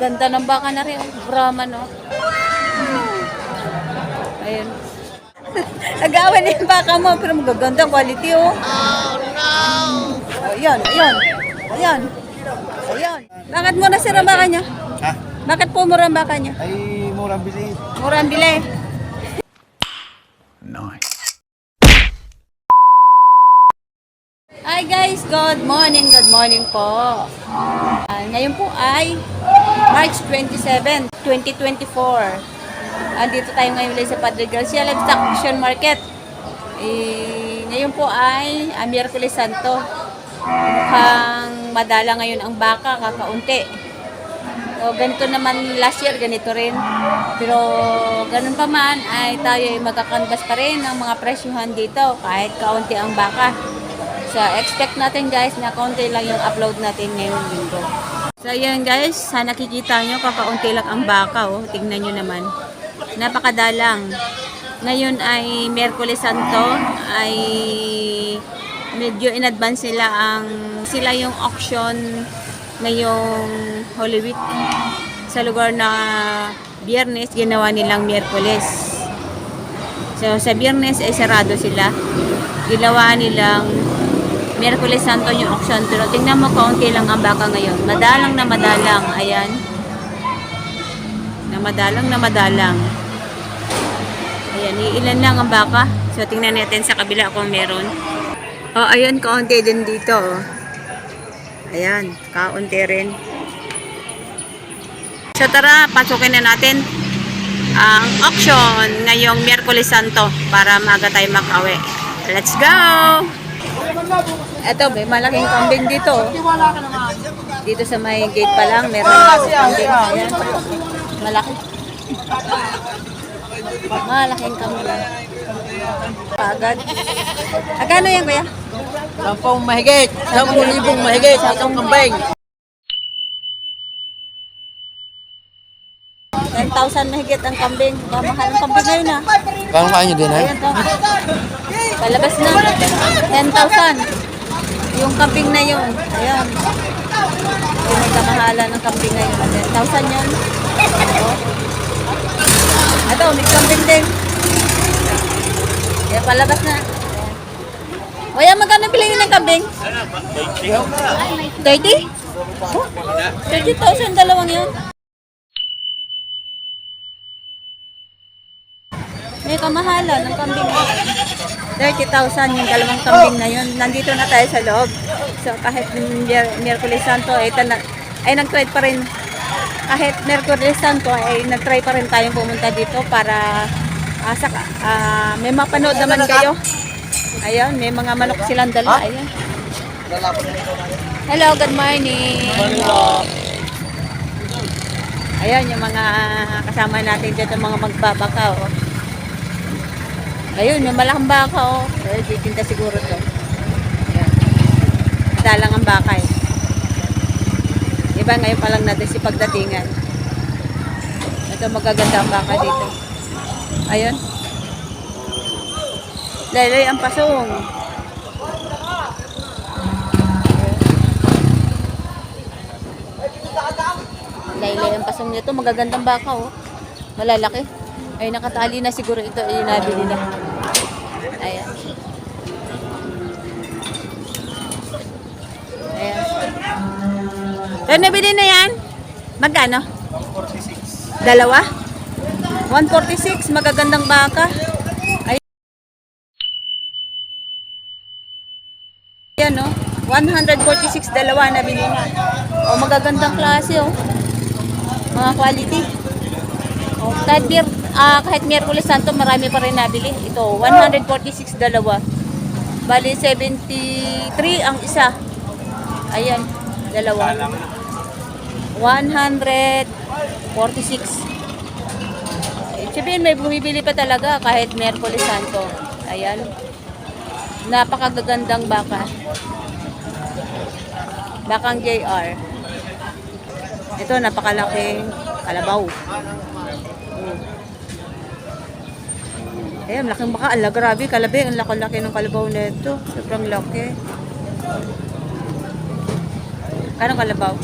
Ganda ng baka na rin. oh. Brahman, no? Ayun. Nag-awan na yung baka mo, pero magaganda quality, oh. Oh, no! Ayan, ayan. Ayan. Ayan. Bakit mura sir ang baka niya? Ha? Bakit po mura ang baka niya? Ay, murang bili. Mura ang bili. Hi guys, good morning, good morning po. Ah, ngayon po ay March 27, 2024. Andito tayo ngayon ulit sa Padre Garcia Livestock Auction Market. Eh, ngayon po ay ah, Miyerkules Santo. Mukhang madala ngayon ang baka, kakaunti. So, ganito naman last year, ganito rin. Pero ganun pa man, ay tayo ay magkakanvas pa rin ng mga presyuhan dito kahit kaunti ang baka. So, expect natin guys na kaunti lang yung upload natin ngayong linggo. So, yan guys, sa nakikita nyo, kakaunti lang ang baka. Oh. Tingnan nyo naman. Napakadalang. Ngayon ay Merkules Santo, ay medyo in advance nila ang sila yung auction ngayong Holy Week sa lugar na Biyernes ginawa nilang Miyerkules. So sa Biyernes ay sarado sila. Ginawa nilang Miyerkules Santo yung auction pero tingnan mo kaunti lang ang baka ngayon. Madalang na madalang. Ayan. Na madalang na madalang. Ayan, ilan lang ang baka. So tingnan natin sa kabila kung meron. Oh, ayun, kaunti din dito. oh. Ayan, kaunti rin. So tara, pasukin na natin ang auction ngayong Miyerkules Santo para maaga tayo makauwi. Let's go! Eto, may malaking kambing dito. Dito sa may gate pa lang, meron akong kambing. Ayan. Malaki. Malaking kambing. Pagad. Agano yan, kuya? Sampung mahigit. Sampung libong mahigit. Itong kambing. 10,000 mahigit ang kambing. Mamahal ang kambing ngayon ah. Kano kaya nyo din, Ayan to. Palabas na. 10,000. Yung kambing na yun. Ayan. Yung may kamahalan ng kambing ngayon. 10,000 yun. Oo. Ito, may kambing din. Ayan, palabas na. Ayan. Kuya, magkano bilhin ng kambing? 30? 30,000 dalawang yun. May kamahalan ng kambing. 30,000 yung dalawang kambing na yun. Nandito na tayo sa loob. So kahit Mier- Miyerkules Santo ay, tana- ay nag-try pa rin kahit Miyerkules Santo ay nag-try pa rin tayong pumunta dito para ah, sa, ah, may mapanood naman kayo. Ayun, may mga manok silang dala. Ayun. Hello, good morning. Ayan, yung mga kasama natin dito, mga magbabaka, oh. Ayun, yung malaking baka, oh. Eh, titinda siguro to. Ayan. Dalang ang baka, eh. Iba ngayon pa lang natin si pagdatingan. Ito, magaganda ang baka dito. Ayun. Laylay ang pasong. Laylay ang pasong nito. Magagandang baka, oh. Malalaki. Ay, nakatali na siguro ito. Ay, nabili na. Ayan. Ayan. Pero nabili na yan? Magkano? 146. Dalawa? 146. Magagandang baka. Ay. Ayan, no? 146 dalawa nabili na. O, magagandang klase, oh. Mga quality. Oh, kahit, ah, kahit Miyerkules Santo, marami pa rin nabili. Ito, 146 dalawa. Bali, 73 ang isa. Ayan, dalawa. 146. Eh, Sabihin, may bumibili pa talaga kahit Miyerkules Santo. Ayan. Napakagagandang baka. Bakang JR. Ito, napakalaking kalabaw. Ayan, laking baka. Ala, grabe, kalabi. Ang laki-laki ng kalabaw na ito. Sobrang laki. Kanong kalabaw?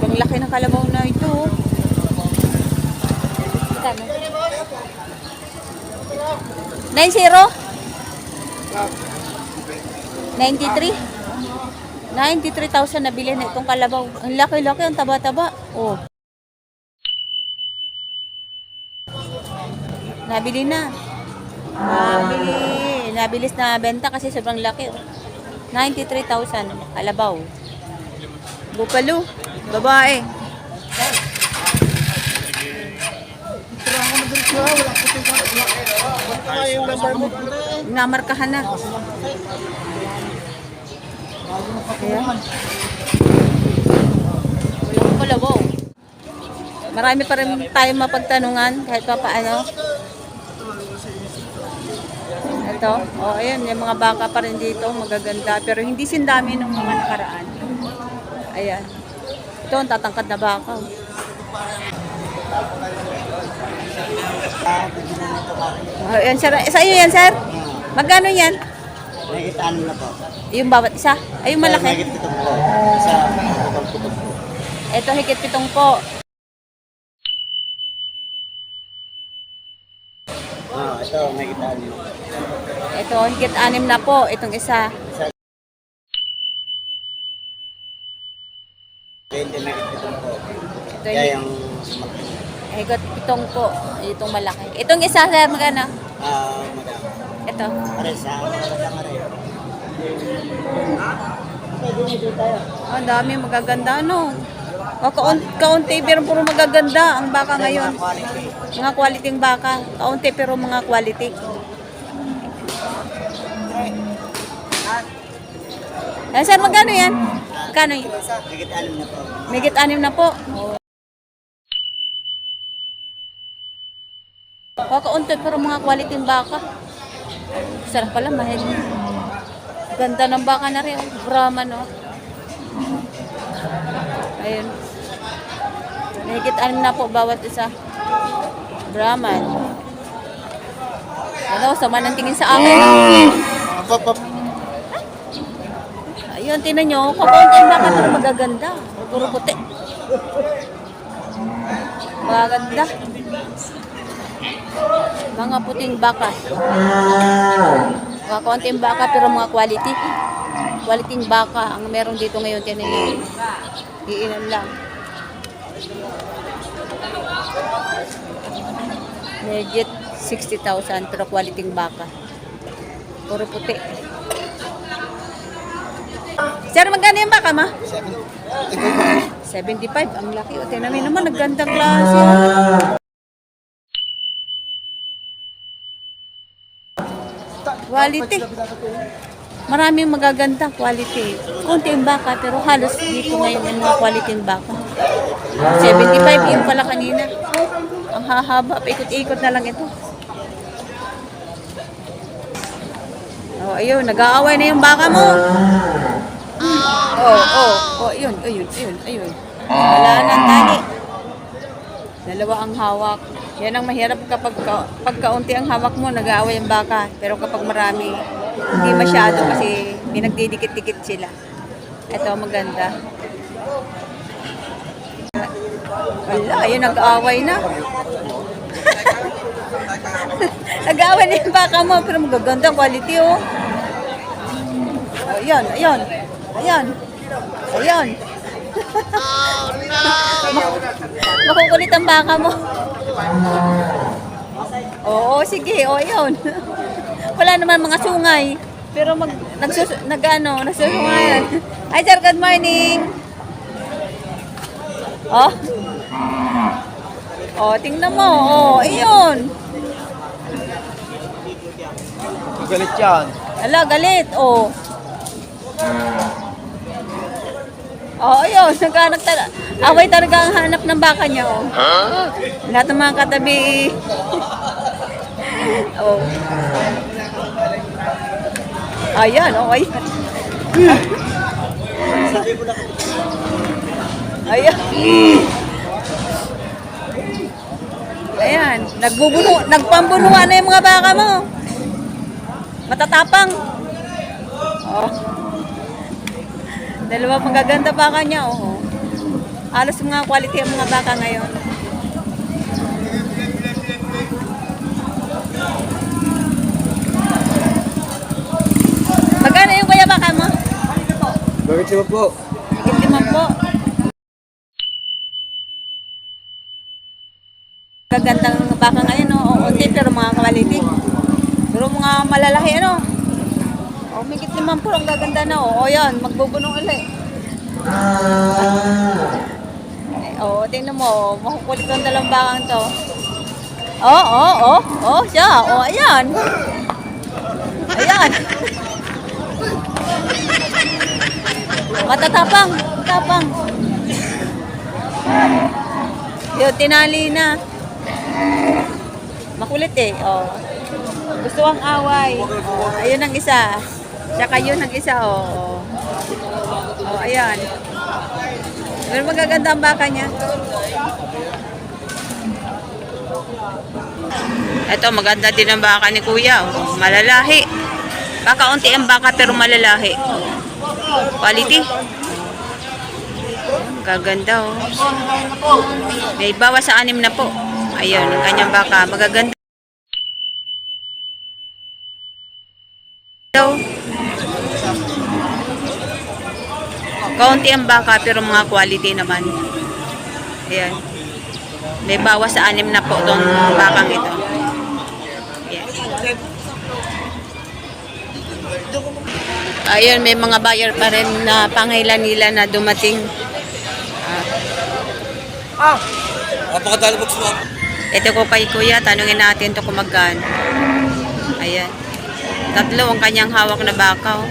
Ang laki ng kalabaw na ito. Magkano? 90? 93? 93,000 nabili na itong kalabaw. Ang laki-laki, ang taba-taba. Oh. Nabili na. Nabili. Nabilis na benta kasi sobrang laki. oh. 93,000 kalabaw. Bupalo. Babae. Namarkahan na. Ayan. Walang kalabaw. Marami pa rin tayong mapagtanungan kahit pa paano. Ito, oh, ayan, yung mga baka pa rin dito, magaganda. Pero hindi sindami ng mga nakaraan. Ayan. Ito, ang tatangkad na baka. oh. Yan, sir. Sa iyo yan, sir? Magkano yan? Nakita ano na po. Yung bawat isa? Ay, yung malaki. ito po. Sa kapag po. Ito, higit pitong po. Ah, ito, nakita ano. Ito, higit anim na po. Itong isa. Hindi nakita ito po. Ito, Kaya yung higit pitong po. Itong malaki. Itong isa, sir, magkano? ah, madam. Ito. Pare sa maganda nga rin. Ang dami magaganda, no? O, kaun kaunti pero puro magaganda ang baka ngayon. Mga quality ng baka. Kaunti pero mga quality. Eh, sir, magkano yan? Magkano yan? Nakita ano na po. Megit anim na po. O, kaunti pero mga quality ng baka. Sarap pala, mahal. Ganda ng baka na rin. oh. Brahman, no? Ayun. Mahigit anim na po bawat isa. Brahman. Ano, sama ng tingin sa akin. Ayun, tinan nyo. Kakaunti yung baka pero magaganda. Puro puti. Magaganda. Mga puting baka. Mga konting baka pero mga quality. Quality ng baka ang meron dito ngayon. Tinan nyo. Iinan lang. Legit 60,000 pero quality baka. Puro puti. Sir, magkano yung baka, ma? 75. Ang laki. O, tinan mo naman, naggandang klase. Quality. Maraming magaganda quality. Kunti yung baka, pero halos dito ngayon yung mga quality yung baka. 75, yung pala kanina. Ang hahaba, paikot-ikot na lang ito. Oh, ayun, nag-aaway na yung baka mo. Oh, oh, oh, ayun, ayun, ayun, ayun. Wala nang tali. Dalawa ang hawak. Yan ang mahirap kapag ka, pagkaunti ang hawak mo, nag-aaway ang baka. Pero kapag marami, hindi masyado kasi pinagdidikit-dikit sila. Ito, maganda. Wala, ayun, nag-aaway na. nag-aaway na yung baka mo, pero magaganda quality, oh. Oh, ayun, ayun. Ayun. Ayun. Oh, no! Makukulit ang baka mo. Oo, sige. O, ayun. Wala naman mga sungay. Pero mag, nagsus, nag, ano, nagsusungayan. Hi, sir. Good morning. Oh. Oh, tingnan mo. Oh, ayun. Galit yan. Ala, galit. Oh. Oh, ayun. Nagka, nagtala. Away talaga ang hanap ng baka niya, oh. Lahat ng mga katabi. oh. Ayan, oh, ayan. Ayan. Ayan, nagbubuno, nagpambunuan na yung mga baka mo. Matatapang. Oh. Dalawa magaganda baka niya, oh. Halos mga quality ang mga baka ngayon. Magkano yung kuya baka mo? Bakit siya po? Higit limang po. Gagandang baka ngayon, no? O, unti, pero mga quality. Pero mga malalaki, ano? O, higit limang po, ang gaganda na, o. O, yan, magbubunong ulit. Eh, O, tingnan mo, o, makukulit ang dalawang bakang to. O, o, o, o, siya, o, ayan. Ayan. Matatapang, tapang. Yo, tinali na. Makulit eh. Oh. Gusto ang away. Oh, ayun ang isa. Tsaka yun ang isa. Oh. Oh, ayan. Pero magaganda ang baka niya. Ito, maganda din ang baka ni Kuya. Oh. Malalahi. Baka unti ang baka pero malalahi. Quality. Gaganda oh. May bawas sa anim na po. Ayun, ang kanyang baka. Magaganda. Daw. Kaunti ang baka pero mga quality naman. Ayan. May bawas sa anim na po itong bakang ito. Ayan. Ayun, may mga buyer pa rin na pangailan nila na dumating. Napakadali box mo. Ito ko kay kuya, tanungin natin to kung magkano. Ayan. Tatlo ang kanyang hawak na bakaw.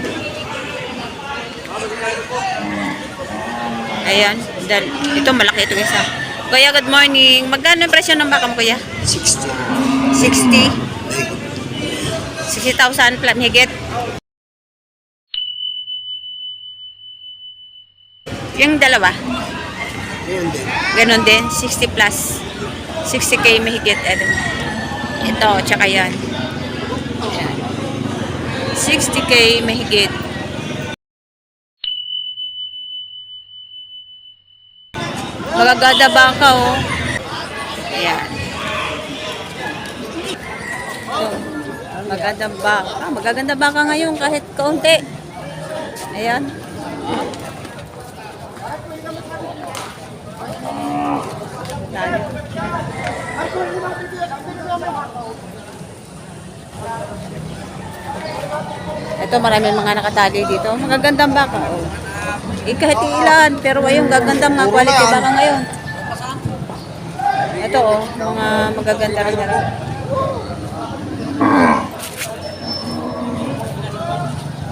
Ayan. Dal ito malaki ito isa. Kuya, good morning. Magkano ang presyo ng baka mo, kuya? 60. 60. 60,000 plan higit. Yung dalawa? Yun din. Ganon din, 60 plus. 60k mahigit. Ito, ito tsaka yan. Ayan. 60k mahigit. Magagada baka oh. Ayan. Ito. Magaganda baka. Ah, magaganda baka ngayon kahit kaunti. Ayan. Dami. Ito maraming mga nakatali dito. Magagandang baka. Oh. Eh, kahit ilan, pero ayun, gagandang mga quality baka ngayon. Ito oh, mga magaganda rin na rin.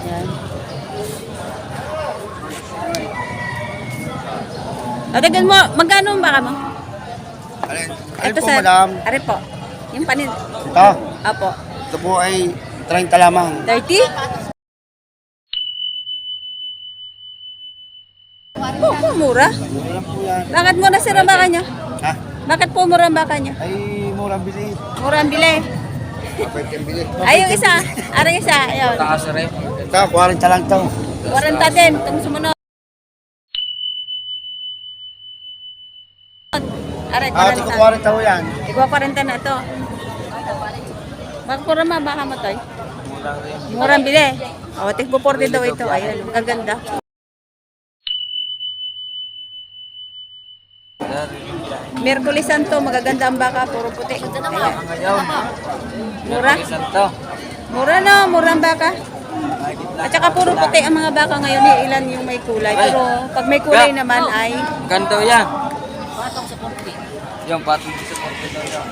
Yan. Tatagan mo, magkano ang baka mo? Ito po, madam? Are po. Yung panin. Ito. Apo. Ito po ay 30 lamang. 30? Oh, po, mura. Mura lang po yan. Bakit mura sir ang baka niya? Ha? Bakit po mura ang baka niya? Ay, mura bili. Mura ang bili. Kapag yung bili. Ay, yung isa. Arang isa. Ayun. Taas rin. Ito, 40 lang ito. 40 din. Itong sumunod. Aray, Ah, ito 40. 40 ho yan. Igwa 40 na ito. Bakit pura ma, baka mo to? Murang bili. O, tigpo 40 daw ito. Ayun, magaganda. Merkulis Santo, magaganda ang baka, puro puti. Ayan. Mura? Mura na, mura ang baka. At saka puro puti ang mga baka ngayon, eh, ilan yung may kulay. Pero pag may kulay naman ay Ganto yan. Patong sa korte daw yan.